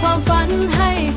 ความฝันให้